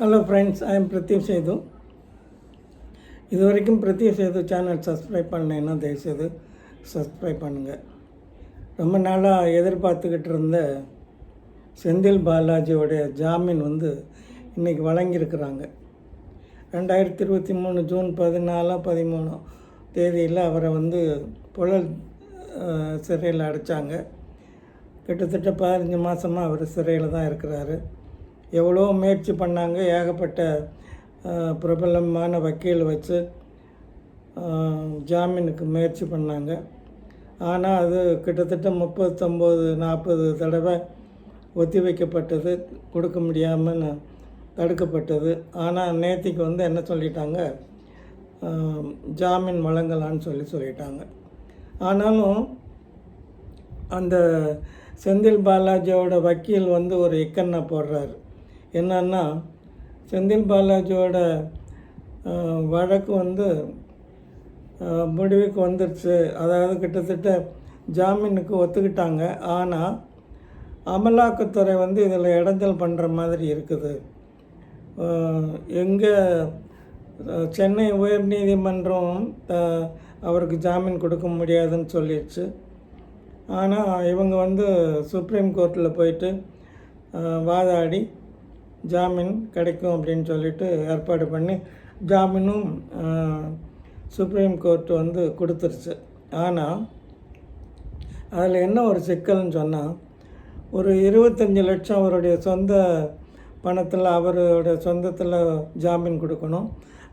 Hello friends I am Pradeep Sethu இது வரைக்கும் Pradeep Setu channel subscribe பண்ணலைன்னா தயவுசெய்து சப்ஸ்கிரைப் பண்ணுங்கள் ரொம்ப நாளாக எதிர்பார்த்துக்கிட்டு இருந்த செந்தில் பாலாஜியோடைய ஜாமீன் வந்து இன்றைக்கி வழங்கியிருக்கிறாங்க. ரெண்டாயிரத்தி இருபத்தி மூணு ஜூன் பதினாலு பதிமூணு தேதியில் அவரை வந்து புழல் சிறையில் அடைச்சாங்க. கிட்டத்தட்ட பதினஞ்சு மாதமாக அவர் சிறையில் தான் இருக்கிறாரு. எவ்வளோ முயற்சி பண்ணாங்க ஏகப்பட்ட பிரபலமான வக்கீல் வச்சு ஜாமீனுக்கு முயற்சி பண்ணாங்க. ஆனால் அது கிட்டத்தட்ட முப்பத்தொம்போது நாற்பது தடவை ஒத்தி வைக்கப்பட்டது கொடுக்க முடியாமல் தடுக்கப்பட்டது. ஆனால் நேத்திக்கு வந்து என்ன சொல்லிட்டாங்க? ஜாமீன் வழங்கலான்னு சொல்லி சொல்லிட்டாங்க. ஆனாலும் அந்த செந்தில் பாலாஜியோட வக்கீல் வந்து ஒரு இக்கண்ணை போடுறாரு. என்னன்னா செந்தில் பாலாஜியோட வழக்கு வந்து முடிவுக்கு வந்துருச்சு. அதாவது கிட்டத்தட்ட ஜாமீனுக்கு ஒத்துக்கிட்டாங்க. ஆனால் அமலாக்கத்துறை வந்து இதில் இடைஞ்சல் பண்ணுற மாதிரி இருக்குது. எங்கே சென்னை உயர்நீதிமன்றம் அவருக்கு ஜாமீன் கொடுக்க முடியாதுன்னு சொல்லிடுச்சு ஆனால் இவங்க வந்து சுப்ரீம் கோர்ட்டில் போயிட்டு வாதாடி ஜாமீன் கிடைக்கும் அப்படின்னு சொல்லிட்டு ஏற்பாடு பண்ணி ஜாமீனும் சுப்ரீம் கோர்ட் வந்து கொடுத்துருச்சு. ஆனால் அதில் என்ன ஒரு சிக்கல்னு சொன்னால் ஒரு இருபத்தஞ்சி லட்சம் அவருடைய சொந்த பணத்தில் அவரோட சொந்தத்தில் ஜாமீன் கொடுக்கணும்.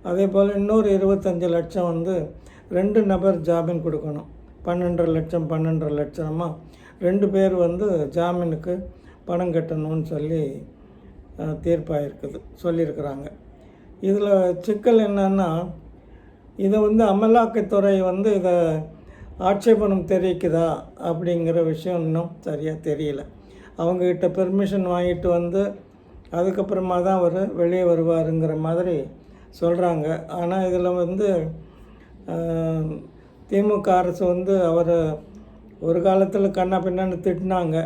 அதே போல் இன்னொரு இருபத்தஞ்சி லட்சம் வந்து ரெண்டு நபர் ஜாமீன் கொடுக்கணும். பன்னெண்டரை லட்சம் பன்னெண்டரை லட்சமாக ரெண்டு பேர் வந்து ஜாமீனுக்கு பணம் கட்டணும்னு சொல்லி தீர்ப்பாயிருக்குது சொல்லியிருக்கிறாங்க. இதில் சிக்கல் என்னன்னா இதை வந்து அமலாக்கத்துறை வந்து இதை ஆட்சேபணம் தெரிவிக்குதா அப்படிங்கிற விஷயம் இன்னும் சரியாக தெரியல. அவங்கக்கிட்ட பெர்மிஷன் வாங்கிட்டு வந்து அதுக்கப்புறமா தான் அவர் வெளியே வருவாருங்கிற மாதிரி சொல்கிறாங்க ஆனால் இதில் வந்து திமுக அரசு வந்து அவரை ஒரு காலத்தில் கண்ணா பின்னான்னு திட்டினாங்க.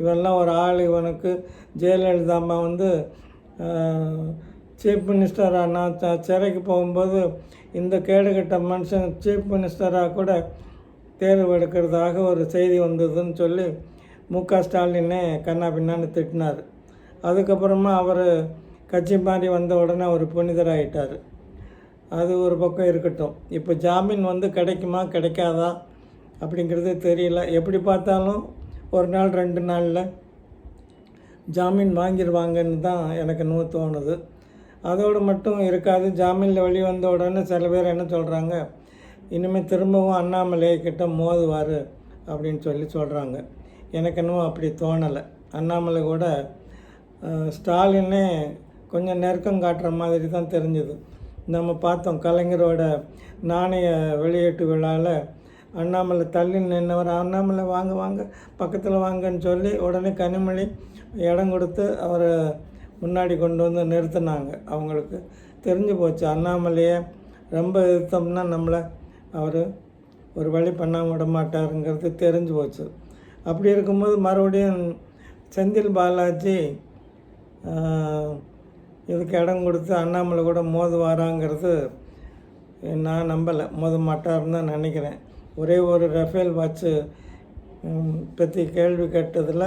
இவெல்லாம் ஒரு ஆள் இவனுக்கு ஜெயலலிதா அம்மா வந்து சீஃப் மினிஸ்டராக நான் சிறைக்கு போகும்போது இந்த கேடுகட்ட மனுஷன் சீஃப் மினிஸ்டராக கூட தேர்வு எடுக்கிறதாக ஒரு செய்தி வந்ததுன்னு சொல்லி மு க. ஸ்டாலினே கண்ணா பின்னான்னு திட்டினார். அதுக்கப்புறமா அவர் கட்சி மாறி வந்த உடனே அவர் புனிதராகிட்டார் அது ஒரு பக்கம் இருக்கட்டும். இப்போ ஜாமீன் வந்து கிடைக்குமா கிடைக்காதா அப்படிங்கிறது தெரியல. எப்படி பார்த்தாலும் ஒரு நாள் ரெண்டு நாளில் ஜாமீன் வாங்கிடுவாங்கன்னு தான் எனக்கு இன்னும் தோணுது. அதோடு மட்டும் இருக்காது ஜாமீனில் வெளி வந்த உடனே சில பேர் என்ன சொல்கிறாங்க இனிமேல் திரும்பவும் அண்ணாமலை கிட்ட மோதுவார் அப்படின்னு சொல்லி சொல்கிறாங்க எனக்கு இன்னும் அப்படி தோணலை. அண்ணாமலை கூட ஸ்டாலினே கொஞ்சம் நெருக்கம் காட்டுற மாதிரி தான் தெரிஞ்சுது. நம்ம பார்த்தோம் கலைஞரோட நாணய வெளியீட்டு விழாவில் அண்ணாமலை தள்ளி நின்னவர். அண்ணாமலை வாங்க வாங்க பக்கத்தில் வாங்கன்னு சொல்லி உடனே கனிமொழி இடம் கொடுத்து அவரை முன்னாடி கொண்டு வந்து நிறுத்தினாங்க. அவங்களுக்கு தெரிஞ்சு போச்சு அண்ணாமலையை ரொம்ப எதிர்த்தோம்னா நம்மளை அவர் ஒரு வழி பண்ணாமல் விட மாட்டாருங்கிறது தெரிஞ்சு போச்சு. அப்படி இருக்கும்போது மறுபடியும் செந்தில் பாலாஜி இதுக்கு இடம் கொடுத்து அண்ணாமலை கூட மோதுவாராங்கிறது நான் நம்பலை. மோத மாட்டாருன்னு தான் நினைக்கிறேன். ஒரே ஒரு ரஃபேல் வாட்சு பற்றி கேள்வி கேட்டதில்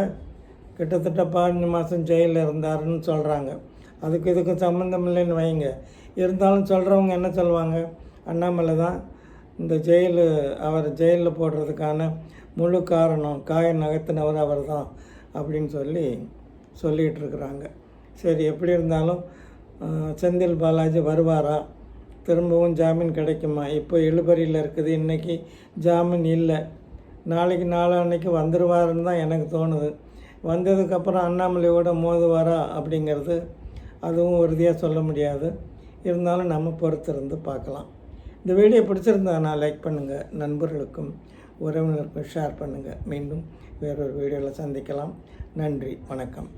கிட்டத்தட்ட பதினஞ்சு மாதம் ஜெயிலில் இருந்தாருன்னு சொல்கிறாங்க அதுக்கு இதுக்கும் சம்மந்தம் இல்லைன்னு வைங்க. இருந்தாலும் சொல்கிறவங்க என்ன சொல்லுவாங்க? அண்ணாமலை தான் இந்த ஜெயிலு அவர் ஜெயிலில் போடுறதுக்கான முழு காரணம் காய நகர்த்தினவர் அவர் தான் அப்படின்னு சொல்லி சொல்லிகிட்டு இருக்கிறாங்க. சரி எப்படி இருந்தாலும் செந்தில் பாலாஜி வருவாரா? திரும்பவும் ஜாமீன் கிடைக்குமா? இப்போ இழுபறியில் இருக்குது. இன்றைக்கி ஜாமீன் இல்லை. நாளைக்கு நாளான்னைக்கு வந்துடுவாருன்னு தான் எனக்கு தோணுது. வந்ததுக்கப்புறம் அண்ணாமலையோட மோதுவாரா அப்படிங்கிறது அதுவும் உறுதியாக சொல்ல முடியாது. இருந்தாலும் நம்ம பொறுத்திருந்து பார்க்கலாம். இந்த வீடியோ பிடிச்சிருந்தா நான் லைக் பண்ணுங்கள் நண்பர்களுக்கும் உறவினருக்கும் ஷேர் பண்ணுங்கள் மீண்டும் வேறொரு வீடியோவில் சந்திக்கலாம். நன்றி. வணக்கம்.